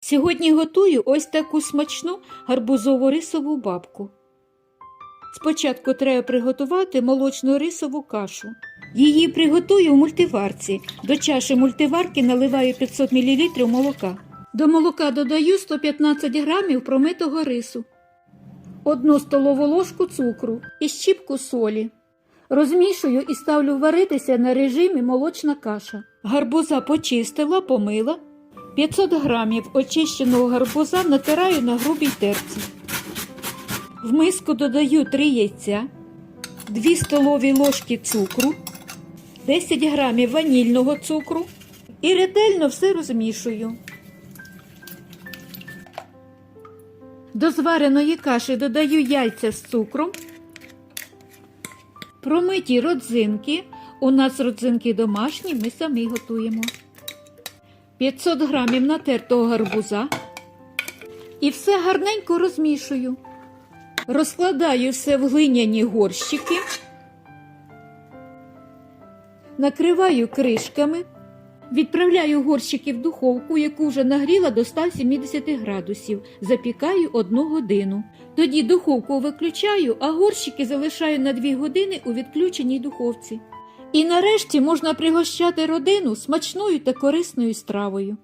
Сьогодні готую ось таку смачну гарбузову рисову бабку. Спочатку треба приготувати молочну рисову кашу. Її приготую в мультиварці. До чаші мультиварки наливаю 500 мл молока. До молока додаю 115 грамів промитого рису, одну столову ложку цукру і щіпку солі. Розмішую і ставлю варитися на режимі молочна каша. Гарбуза почистила, помила. 500 грамів очищеного гарбуза натираю на грубій терці. В миску додаю 3 яйця, 2 столові ложки цукру, 10 грамів ванільного цукру і ретельно все розмішую. До звареної каші додаю яйця з цукром, промиті родзинки. У нас родзинки домашні, ми самі готуємо. 500 грамів натертого гарбуза і все гарненько розмішую. Розкладаю все в глиняні горщики, накриваю кришками, відправляю горщики в духовку, яку вже нагріла до 170 градусів, запікаю одну годину. Тоді духовку виключаю, а горщики залишаю на 2 години у відключеній духовці. І нарешті можна пригощати родину смачною та корисною стравою.